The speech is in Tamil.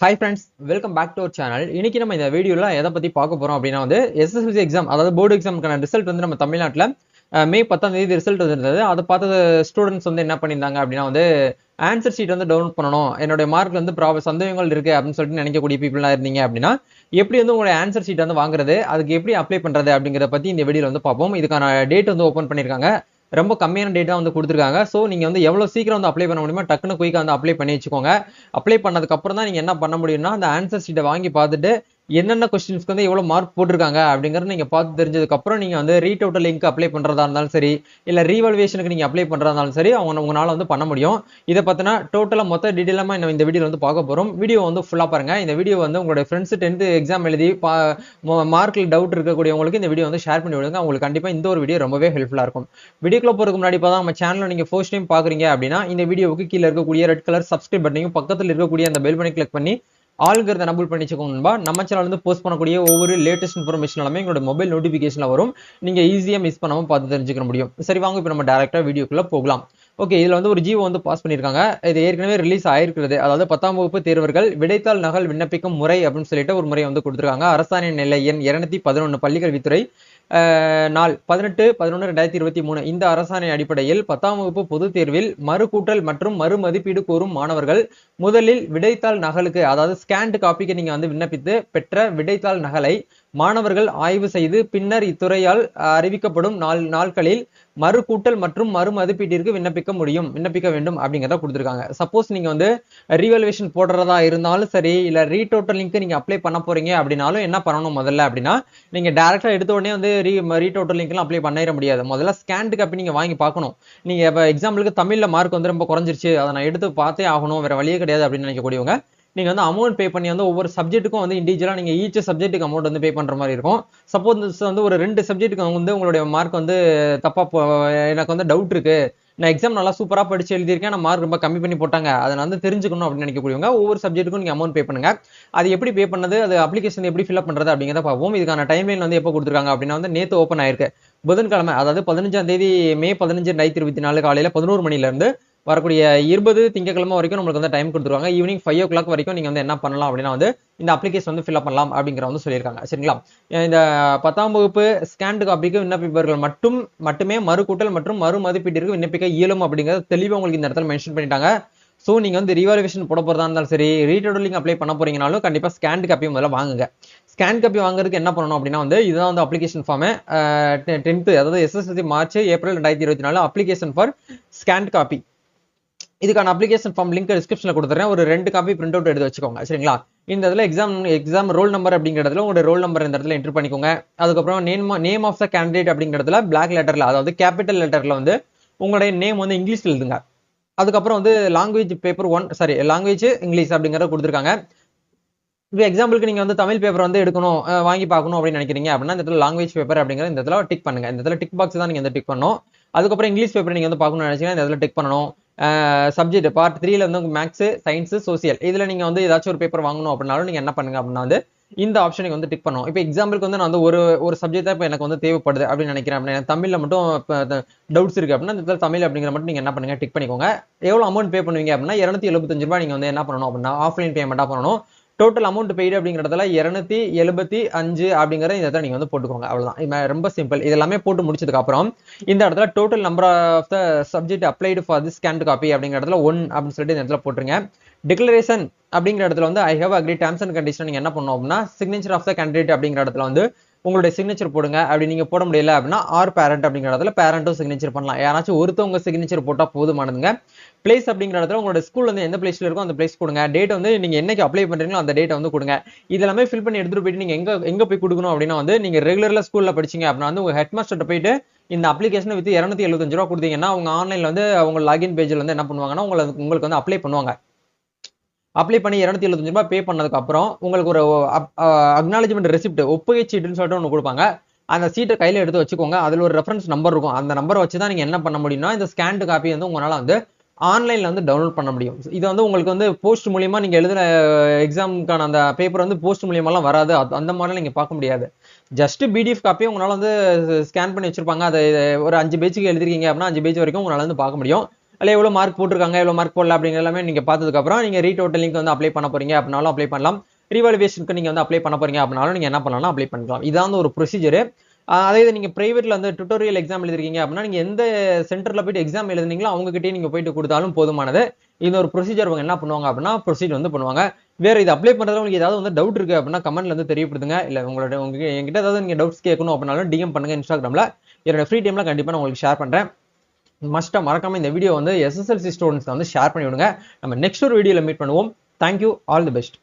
Hi friends welcome back to our channel இன்னைக்கு நம்ம இந்த வீடியோவில் எதை பற்றி பார்க்க போகிறோம் அப்படின்னா வந்து எஸ்எஸ்எல்சி எக்ஸாம் அதாவது போர்டு எக்ஸாமுக்கான ரிசல்ட் வந்து நம்ம தமிழ்நாட்டில் மே பத்தாம் தேதி ரிசல்ட் வந்துருந்தது. அதை பார்த்த ஸ்டூடெண்ட்ஸ் வந்து என்ன பண்ணியிருந்தாங்க அப்படின்னா வந்து ஆன்சர் ஷீட் வந்து டவுன்லோட் பண்ணணும். என்னுடைய மார்க் வந்து ப்ராப்ளம் சந்தேகங்கள் இருக்கு அப்படின்னு சொல்லிட்டு நினைக்கக்கூடிய பீப்புளாக இருந்தீங்க அப்படின்னா எப்படி வந்து உங்களுடைய ஆன்சர் ஷீட் வந்து வாங்குறது அதுக்கு எப்படி அப்ளை பண்ணுறது அப்படிங்கிறத பற்றி இந்த வீடியோவில் வந்து பார்ப்போம். இதுக்கான டேட் வந்து ஓப்பன் பண்ணியிருக்காங்க. ரொம்ப கம்மியான டேட்டா வந்து கொடுத்துருக்காங்க. ஸோ நீங்கள் வந்து எவ்வளோ சீக்கிரம் வந்து அப்ளை பண்ண முடியுமோ டக்குன்னு குயிக்காக வந்து அப்ளை பண்ணி வச்சுக்கோங்க. அப்ளை பண்ணதுக்கு அப்புறம் தான் நீங்கள் என்ன பண்ண முடியும்னா அந்த ஆன்சர் ஷீட்டை வாங்கி பார்த்துட்டு என்னென்ன கொஸ்டின்ஸ்க்கு வந்து எவ்வளோ மார்க் போட்டிருக்காங்க அப்படிங்கிறத நீங்கள் பார்த்து தெரிஞ்சதுக்கப்புறம் நீங்கள் வந்து ரீடவுட்டர் லிங்க் அப்ளை பண்ணுறதா இருந்தாலும் சரி இல்லை ரீவல்வேஷனுக்கு நீங்கள் அப்ளை பண்ணுறதா இருந்தாலும் சரி அவங்க உங்களால் வந்து பண்ண முடியும். இதை பார்த்தினா டோட்டலாக மொத்த டீட்டெயிலாக நம்ம இந்த வீடியோ வந்து பார்க்க போகிறோம் வீடியோ வந்து ஃபுல்லாக பாருங்கள் இந்த வீடியோ வந்து உங்களுடைய ஃப்ரெண்ட்ஸ் டென்த்து எக்ஸாம் எழுதி பா மார்க்கில் டவுட் இருக்கக்கூடியவங்களுக்கு இந்த வீடியோ வந்து ஷேர் பண்ணி விடுங்க. உங்களுக்கு கண்டிப்பாக இந்த ஒரு வீடியோ ரொம்பவே ஹெல்ப்ஃபுல்லாக இருக்கும். வீடியோக்குள்ள போகிறதுக்கு முன்னாடி பார்த்தா நம்ம சேனலில் நீங்கள் ஃபர்ஸ்ட் டைம் பார்க்குறீங்க அப்படின்னா இந்த வீடியோவுக்கு கீழே இருக்கக்கூடிய ரெட் கலர் சப்ஸ்கிரைப் பட்டனையும் பக்கத்தில் இருக்கக்கூடிய அந்த பெல் பண்ணி கிளிக் பண்ணி ஆளுங்கிறத நபுல் பண்ணி வச்சுக்கோங்க நம்ம சேனல்லேருந்து வந்து போஸ்ட் பண்ணக்கூடிய ஒவ்வொரு லேட்டஸ்ட் இன்ஃபர்மேஷன் எல்லாமே எங்களோட மொபைல் நோட்டிஃபிகேஷனில் வரும். நீங்கள் ஈஸியாக மிஸ் பண்ணாமல் பார்த்து தெரிஞ்சுக்க முடியும். சரி வாங்க இப்போ நம்ம டேரெக்டாக வீடியோக்குள்ளே போகலாம். ஓகே இதில் வந்து ஒரு ஜீவோ வந்து பாஸ் பண்ணியிருக்காங்க. இது ஏற்கனவே ரிலீஸ் ஆயிருக்கிறது. அதாவது பத்தாம் வகுப்பு தேர்வர்கள் விடைத்தாள் நகல் விண்ணப்பிக்கும் முறை அப்படின்னு சொல்லிட்டு ஒரு முறை வந்து கொடுத்துருக்காங்க. அரசாணை நிலை எண் இருநூத்தி பதினொன்று பள்ளிக்கல்வித்துறை. நாள் பதினெட்டு பதினொன்று ரெண்டாயிரத்தி இருபத்தி மூணு. இந்த அரசாணை அடிப்படையில் பத்தாம் வகுப்பு பொதுத் தேர்வில் மறுகூட்டல் மற்றும் மறுமதிப்பீடு கோரும் மாணவர்கள் முதலில் விடைத்தாள் நகலுக்கு அதாவது ஸ்கேண்ட் காப்பிக்கு நீங்க வந்து விண்ணப்பித்து பெற்ற விடைத்தாள் நகலை மாணவர்கள் ஆய்வு செய்து பின்னர் இத்துறையால் அறிவிக்கப்படும் நாள் நாட்களில் மறு கூட்டல் மற்றும் மறுமதிப்பீட்டிற்கு விண்ணப்பிக்க முடியும் விண்ணப்பிக்க வேண்டும் அப்படிங்கிறத கொடுத்துருக்காங்க. சப்போஸ் நீங்க வந்து ரீவல்வேஷன் போடுறதா இருந்தாலும் சரி இல்ல ரீடோட்டலிங்க்கு நீங்கள் நீங்க அப்ளை பண்ண போறீங்க அப்படின்னாலும் என்ன பண்ணணும் முதல்ல அப்படின்னா நீங்க டேரெக்டாக எடுத்த உடனே வந்து ரீ ரீடோட்டலிங்க்லாம் அப்ளை பண்ணிட முடியாது. முதல்ல ஸ்கேண்டு காப்பி நீங்க வாங்கி பார்க்கணும். நீங்க இப்போ எக்ஸாம்பிளுக்கு தமிழ்ல மார்க் வந்து ரொம்ப குறைஞ்சிருச்சு. அதை நான் எடுத்து பார்த்தே ஆகணும். வேற வழியே கிடையாது அப்படின்னு நினைக்கக்கூடியவங்க நீங்கள் வந்து அமௌண்ட் பே பண்ணி வந்து ஒவ்வொரு சப்ஜெக்ட்டுக்கும் வந்து இண்டிவிஜுவலாக நீங்கள் ஈச் சப்ஜெக்ட்டுக்கு அமௌண்ட் வந்து பே பண்ணுற மாதிரி இருக்கும். சப்போஸ் வந்து ஒரு ரெண்டு சப்ஜெக்ட்டுக்கு வந்து உங்களுடைய மார்க் வந்து தப்பாக எனக்கு வந்து டவுட் இருக்குது நான் எக்ஸாம் நல்லா சூப்பராக படிச்சு எழுதியிருக்கேன் நான் மார்க் ரொம்ப கம்மி பண்ணி போட்டாங்க. அதை நான் வந்து தெரிஞ்சுக்கணும் அப்படின்னு நினைக்கக்கூடியவங்க ஒவ்வொரு சப்ஜெக்ட்டுக்கும் நீங்கள் அமௌண்ட் பே பண்ணுங்க. அது எப்படி பே பண்ணது அது அப்ளிகேஷன் எப்படி ஃபில்அப் பண்ணுறது அப்படிங்கிறத பார்ப்போம். இதுக்கான டைம்லைன் வந்து எப்போ கொடுத்துருக்காங்க அப்படின்னா வந்து நேற்று ஓப்பன் ஆயிருக்கு. புதன்கிழமை அதாவது பதினஞ்சாம் தேதி மே பதினஞ்சு ரெண்டாயிரத்தி இருபத்தி நாலு காலையில் பதினோரு மணிலேருந்து வரக்கூடிய இருபது திங்கக்கிழமை வரைக்கும் நம்மளுக்கு வந்து டைம் கொடுத்துருவாங்க. ஈவினிங் ஃபைவ் ஓ கிளாக் வரைக்கும் நீங்கள் வந்து என்ன பண்ணலாம் அப்படின்னா வந்து இந்த அப்ளிகேஷன் வந்து ஃபில்அப் பண்ணலாம் அப்படிங்கிற வந்து சொல்லியிருக்காங்க. சரிங்களா? இந்த பத்தாம் வகுப்பு ஸ்கேண்டு காப்பிக்கு விண்ணப்பிப்பவர்கள் மட்டும் மட்டுமே மறுக்கூட்டல் மற்றும் மறு மதிப்பீட்டிற்கு விண்ணப்பிக்க இயலும் அப்படிங்கிறத தெளிவாக உங்களுக்கு இந்த இடத்துல மென்ஷன் பண்ணிட்டாங்க. ஸோ நீங்கள் வந்து ரிவால்வேஷன் போட போகிறதா இருந்தாலும் சரி ரீடோடலிங் அப்ளை பண்ண போறீங்கனாலும் கண்டிப்பாக ஸ்கேன் காப்பி முதல்ல வாங்குங்க. ஸ்கேன் காப்பி வாங்குறதுக்கு என்ன பண்ணணும் அப்படின்னா வந்து இதுதான் வந்து அப்ளிகேஷன் ஃபார்மு டென்த்து அதாவது எஸ்எஸ்எல்சி மார்ச் ஏப்ரல் ரெண்டாயிரத்தி இருபத்தி நாலு அப்ளிகேஷன் ஃபார் ஸ்கேன் காப்பி இதுக்கான அப்ளிகேஷன் ஃபார்ம் லிங்க் டிஸ்கிரிப்ஷனில் கொடுத்துறேன். ஒரு ரெண்டு காப்பி பிரிண்ட் அவுட் எடுத்து வச்சுக்கோங்க. சரிங்களா? இந்த இதில் எக்ஸாம் எக்ஸாம் ரோல் நம்பர் அப்படிங்கிறதுல உங்களோட ரோல் நம்பர் இந்த இடத்துல என்ட்ரு பண்ணிக்கோங்க. அதுக்கப்புறம் name name of the candidate அப்படிங்கிறதுல பிளாக் லெட்டரில் அதாவது கேபிட்டல் லெட்டரில் வந்து உங்களுடைய நேம் வந்து இங்கிலீஷில் எழுதுங்க. அதுக்கப்புறம் வந்து language paper one sorry language English அப்படிங்கிறத கொடுத்துருக்காங்க. இப்போ எக்ஸாம்பிளுக்கு நீங்கள் வந்து தமிழ் பேப்பர் வந்து எடுக்கணும் வாங்கி பார்க்கணும் அப்படின்னு நினைக்கிறீங்க அப்படின்னா இந்த இடத்துல லாங்குவேஜ் பேப்பர் அப்படிங்கிற இந்த இடத்துல டிக் பண்ணுங்க. இந்த இடத்துல டிக் பாக்ஸ் தான் நீங்கள் வந்து டிக் பண்ணணும். அதுக்கப்புறம் இங்கிலீஷ் பேப்பர் நீங்கள் வந்து பார்க்கணும்னு நினைச்சீங்கன்னா இந்த இடத்துல டிக் பண்ணணும். சப்ஜெக்ட் பார்ட் த்ரீல வந்து மேக்ஸ் சயின்ஸ் சோசியல் இதில் நீங்கள் வந்து ஏதாச்சும் ஒரு பேப்பர் வாங்கணும் அப்படின்னாலும் நீங்கள் என்ன பண்ணுங்க அப்படின்னா வந்து இந்த ஆப்ஷனுக்கு வந்து டிக் பண்ணும் இப்போ எக்ஸாம்பிளுக்கு வந்து நான் வந்து ஒரு ஒரு சப்ஜெக்ட் இப்போ எனக்கு வந்து தேவைப்படுது அப்படின்னு நினைக்கிறேன் அப்படின்னா தமிழில் மட்டும் டவுட்ஸ் இருக்கு அப்படின்னா இந்த தமிழ் அப்படிங்கிற மட்டும் நீங்கள் என்ன பண்ணுங்க டிக் பண்ணிக்கோங்க. எவ்வளோ அமௌண்ட் பே பண்ணுவீங்க அப்படின்னா இரநூத்தி எழுபத்தஞ்சு ரூபாய் நீங்கள் வந்து என்ன பண்ணணும் அப்படின்னா ஆஃப்லைன் பேமெண்ட்டாக பண்ணணும். டோட்டல் அமௌண்ட் பெய்டு அப்படிங்கிறதுல இரநூத்தி எழுபத்தி அஞ்சு அப்படிங்கிற இந்த இடத்துல நீங்கள் வந்து போட்டுக்கோங்க. அவ்வளோதான் ரொம்ப சிம்பிள் இது எல்லாமே போட்டு முடிச்சதுக்கு அப்புறம் இந்த இடத்துல total number of the subject applied for the scan copy அப்படிங்கிற இடத்துல ஒன் அப்படின்னு சொல்லிட்டு இந்த இடத்துல போட்டுருங்க. டிக்ளரேஷன் அப்படிங்கிற இடத்துல வந்து I have agree terms and condition நீங்கள் என்ன பண்ணோம் அப்படின்னா சிக்னேச்சர் ஆஃப் த கேண்டிடேட் அப்படிங்கிற இடத்துல வந்து உங்களுடைய சிக்னேச்சர் போடுங்க. அப்படி நீங்க போட முடியல அப்படின்னா ஆர் பேரண்ட் அப்படிங்கிற இடத்துல பேரண்ட்டும் சிக்னேச்சர் பண்ணலாம். யாராச்சும் ஒருத்தவங்க சிக்னேச்சர் போட்டா போதுமானதுங்க. பிளேஸ் அப்படிங்கிற இடத்துல உங்களோட ஸ்கூல் வந்து எந்த பிளேஸ்ல இருக்கோ அந்த பிளேஸ் கொடுங்க. டேட் வந்து நீங்க என்னைக்கு அப்ளை பண்றீங்களோ அந்த டேட்டை வந்து கொடுங்க. இதெல்லாமே ஃபில் பண்ணி எடுத்துட்டு போயிட்டு நீங்க எங்க எங்க போய் கொடுக்கணும் அப்படின்னா வந்து நீங்க ரெகுலரில் ஸ்கூல்ல படிச்சீங்க அப்படின்னா வந்து உங்க ஹெட் மாஸ்டர் போயிட்டு இந்த அப்ளிகேஷன் வித் இரநூத்தி எழுபத்தஞ்சு ரூபா கொடுத்தீங்கன்னா அவங்க ஆன்லைன்ல வந்து அவங்க லாகின் பேஜ்ல வந்து என்ன பண்ணுவாங்கன்னா உங்களுக்கு உங்களுக்கு வந்து அப்ளை பண்ணுவாங்க. அப்ளை பண்ணி இரநூத்தி எழுபத்தஞ்சு ரூபாய் பே பண்ணதுக்கு அப்புறம் உங்களுக்கு ஒரு அக்னாலஜ்மெண்ட் ரெசிப்ட் ஒப்புகை சீட்டுன்னு சொல்லிட்டு ஒன்று கொடுப்பாங்க. அந்த சீட்டை கையில் எடுத்து வச்சுக்கோங்க. அதில் ஒரு ரெஃபரன்ஸ் நம்பர் இருக்கும். அந்த நம்பரை வச்சு தான் நீங்கள் என்ன பண்ண முடியும்னா இந்த ஸ்கேன்டு காப்பி வந்து உங்களால் வந்து ஆன்லைனில் வந்து டவுன்லோட் பண்ண முடியும். இது வந்து உங்களுக்கு வந்து போஸ்ட் மூலியமாக நீங்கள் எழுதின எக்ஸாமுக்கான அந்த பேப்பர் வந்து போஸ்ட் மூலியமாலாம் வராது. அந்த மாதிரிலாம் நீங்கள் பார்க்க முடியாது. ஜஸ்ட் பிடிஎஃப் காப்பி உங்களால் வந்து ஸ்கேன் பண்ணி வச்சிருப்பாங்க. அதை ஒரு அஞ்சு பேஜுக்கு எழுதிருக்கீங்க அப்படின்னா அஞ்சு பேஜ் வரைக்கும் உங்களால் வந்து பார்க்க முடியும். அதில் எவ்வளோ மார்க் போட்டிருக்காங்க? எவ்வளோ மார்க் போடல? அப்படிங்கிற எல்லாமே நீங்கள் பார்த்ததுக்கப்புறம் நீங்கள் ரீடோட்டல் லிங்க் வந்து அப்ளை பண்ண போறீங்க. அப்படின்னாலும் அப்ளை பண்ணலாம். ரீவாலுவேஷனுக்கு நீங்கள் வந்து அப்ளை பண்ண போறீங்க அப்படின்னாலும் நீங்கள் என்ன பண்ணலாம் அப்ளை பண்ணிக்கலாம். இதான் ஒரு ப்ரொசீஜர் அதே இது நீங்கள் ப்ரைவேட்டில் வந்து டுட்டோரியல் எக்ஸாம் எழுதிருக்கீங்க அப்படின்னா நீங்கள் எந்த சென்டரில் போயிட்டு எக்ஸாம் எழுதுனீங்களோ அவங்ககிட்டயே நீங்கள் போயிட்டு கொடுத்தாலும் போதுமானது. இது ஒரு ப்ரொசீஜர் அவங்க என்ன பண்ணுவாங்க அப்படின்னா ப்ரொசீஜர் வந்து பண்ணுவாங்க. வேறு இது அப்ளை பண்ணுறது உங்களுக்கு ஏதாவது வந்து டவுட் இருக்குது அப்படின்னா கமெண்ட்ல வந்து தெரியப்படுத்துங்க. இல்லை உங்களோட உங்க என்கிட்ட ஏதாவது நீங்கள் டவுட்ஸ் கேட்கணும் அப்படின்னாலும் டிஎம் பண்ணுங்க இன்ஸ்டாகிராமில் என்னோட ஃப்ரீ டைமில் கண்டிப்பாக நான் உங்களுக்கு ஷேர் பண்ணுறேன் மஸ்ட்டாக மறக்காம இந்த வீடியோ வந்து எஸ்எஸ்எல்சி ஸ்டூடெண்ட்ஸ் வந்து ஷேர் பண்ணி விடுங்க நம்ம நெக்ஸ்ட் ஒரு வீடியோவில் மீட் பண்ணுவோம். Thank you all the best